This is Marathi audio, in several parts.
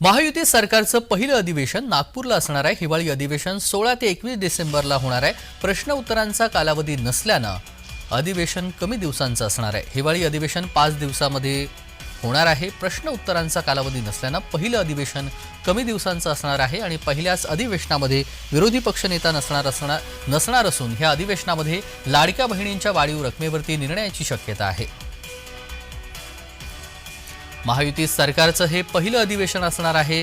महायुती सरकारचं पहिलं अधिवेशन नागपूरला असणार आहे. हिवाळी अधिवेशन सोळा ते एकवीस डिसेंबरला होणार आहे. प्रश्न उत्तरांचा कालावधी नसल्यानं अधिवेशन कमी दिवसांचं असणार आहे. हिवाळी अधिवेशन पाच दिवसामध्ये होणार आहे. प्रश्न उत्तरांचा कालावधी नसल्यानं पहिलं अधिवेशन कमी दिवसांचं असणार आहे आणि पहिल्याच अधिवेशनामध्ये विरोधी पक्षनेता नसणार असणार नसणार असून ह्या अधिवेशनामध्ये लाडक्या बहिणींच्या वाढीव रकमेवरती निर्णयाची शक्यता आहे. महायुती सरकारचं हे पहिलं अधिवेशन असणार आहे.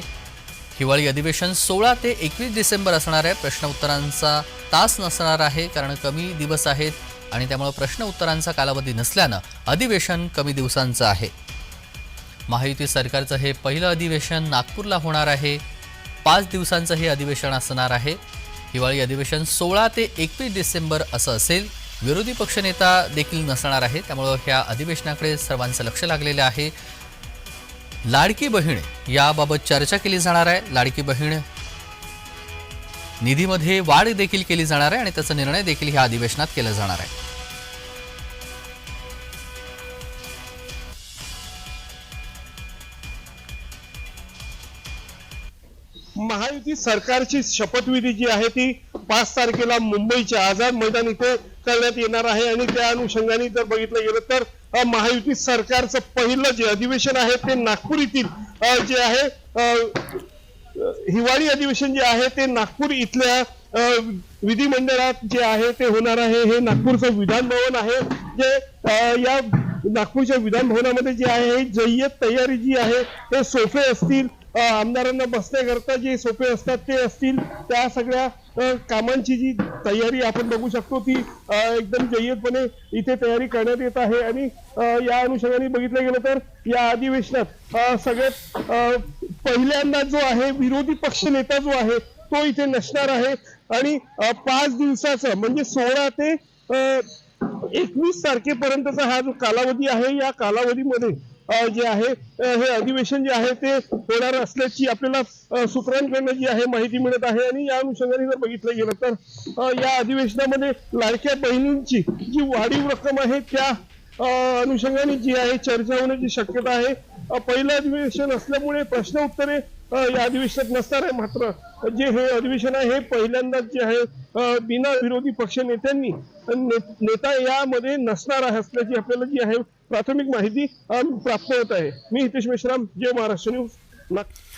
हिवाळी अधिवेशन सोळा ते एकवीस डिसेंबर असणार आहे. प्रश्न उत्तरांचा तास नसणार आहे कारण कमी दिवस आहेत आणि त्यामुळे प्रश्न उत्तरांचा कालावधी नसल्यानं अधिवेशन कमी दिवसांचं आहे. महायुती सरकारचं हे पहिलं अधिवेशन नागपूरला होणार आहे. पाच दिवसांचं हे अधिवेशन असणार आहे. हिवाळी अधिवेशन सोळा ते एकवीस डिसेंबर असं असेल. विरोधी पक्षनेता देखील नसणार आहे त्यामुळं ह्या अधिवेशनाकडे सर्वांचं लक्ष लागलेलं आहे. लाडकी बहीण याबाबत चर्चा केली जाणार आहे. लाडकी बहीण निधीमध्ये वाढ देखील केली जाणार आहे आणि त्याचा निर्णय देखील ह्या अधिवेशनात केला जाणार आहे. महायुती सरकारची शपथविधी जी आहे ती पाच तारखेला मुंबईच्या आझाद मैदान इथे करण्यात येणार आहे आणि त्या अनुषंगाने जर बघितलं गेलं तर महायुती सरकारचं पहिलं जे अधिवेशन आहे ते नागपूर येथील जे आहे हिवाळी अधिवेशन जे आहे ते नागपूर इथल्या विधिमंडळात जे आहे ते होणार आहे. हे नागपूरचं विधानभवन आहे. जे या नागपूरच्या विधानभवनामध्ये जे आहे जय्यत तयारी जी आहे ते सोफे असतील. आमदारांना बसण्याकरता जे सोपे असतात ते असतील. त्या सगळ्या कामांची जी तयारी आपण बघू शकतो ती एकदम जय्यतपणे इथे तयारी करण्यात येत आहे. आणि या अनुषंगाने बघितलं गेलं तर या अधिवेशनात सगळ्यात पहिल्यांदा जो आहे विरोधी पक्ष नेता जो आहे तो इथे नसणार आहे. आणि पाच दिवसाचा म्हणजे सोळा ते एकवीस तारखेपर्यंतचा हा जो कालावधी आहे या कालावधीमध्ये जे आहे हे अधिवेशन जे आहे ते होणार असल्याची आपल्याला सूत्रांकडनं जी आहे माहिती मिळत आहे. आणि या अनुषंगाने जर बघितलं गेलं तर या अधिवेशनामध्ये लाडक्या बहिणींची जी वाढीव रक्कम आहे त्या अनुषंगाने जी आहे चर्चा होण्याची शक्यता आहे. पहिलं अधिवेशन असल्यामुळे प्रश्न उत्तरे या अधिवेशनात नसणार आहे मात्र. जे हे अधिवेशन आहे हे पहिल्यांदाच जे आहे बिना विरोधी पक्ष नेत्यांनी नेता यामध्ये नसणार आहे असल्याची आपल्याला जी आहे प्राथमिक माहिती प्राप्त होत आहे. मी हितेश मेश्राम जय महाराष्ट्र न्यूज